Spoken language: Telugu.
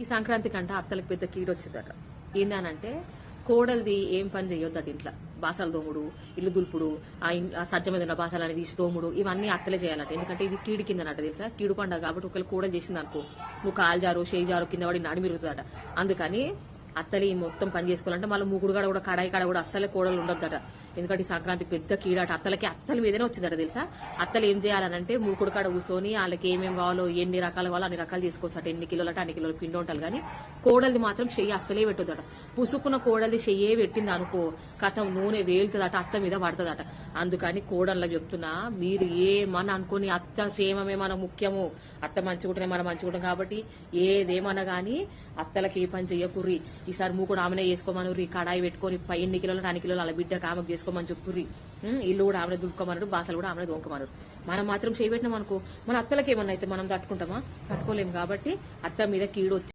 ఈ సంక్రాంతి కంట అత్తలకు పెద్ద కీడు వచ్చిందట ఏందనంటే కోడలిది ఏం పని చేయొద్దట ఇంట్లో. బాసాలు దోముడు ఇల్లు దులుపుడు ఆ సజ్జ మీద ఉన్న బాసాలని తీసి దోముడు ఇవన్నీ అత్తలే చేయాలట. ఎందుకంటే ఇది కీడు కిందనట తెలుసా? కీడు పండుగ కాబట్టి ఒకవేళ కూడలు చేసింది అనుకో నువ్వు కాలు జారు చేయి జారు కింద పడి నడిమిరుగుతుందట. అందుకని అత్తలి ఈ మొత్తం పని చేసుకోవాలంటే మళ్ళీ ముగుడు కాడ కూడా కడాయి కాడ కూడా అస్సలే కోడలు ఉండొద్దట. ఎందుకంటే ఈ సంక్రాంతికి పెద్ద కీడాట. అత్తలకి అత్తల మీదనే వచ్చిందట తెలుసా? అత్తలు ఏం చేయాలనంటే మూకుడు కాడ కూర్చొని వాళ్ళకి ఏమేమి కావాలో ఎన్ని రకాలు కావాలో అన్ని రకాలు చేసుకోవచ్చు అట. ఎన్ని కిలోలట అన్ని కిలోలు పిండి ఉంటారు కానీ కోడలిది మాత్రం చెయ్యి అస్సలే పెట్టొద్దట. పుసుకున్న కోడలిది చెయ్యే పెట్టింది అనుకో కథం నూనె వేలుతుందట అత్త మీద పడుతుందట. అందుకని కోడళ్ళకి చెప్తున్నా మీరు ఏమని అనుకుని అత్త సేమమే మన ముఖ్యము అత్త మంచిగుంటేనే మనం మంచిగుంటాం కాబట్టి ఏదేమన్నా కానీ అత్తలకి ఏ పని చెయ్యకుర్రి. ఈసారి మూకుడు ఆమెనే చేసుకోమనుర్రి కడాయి పెట్టుకొని పై ఎన్ని కిలోలు అన్ని కిలోలు అలా బిడ్డకు ఆమెకు చేసుకోమని చెప్పుర్రి ఇల్లు కూడా ఆమె దుడుకోమన్నారు బాసలు కూడా ఆమె దొంకమన్నారు మనం మాత్రం చేయబెట్టినాం అనుకో మన అత్తలకి ఏమన్నా అయితే మనం తట్టుకుంటామా? తట్టుకోలేము కాబట్టి అత్త మీద కీడు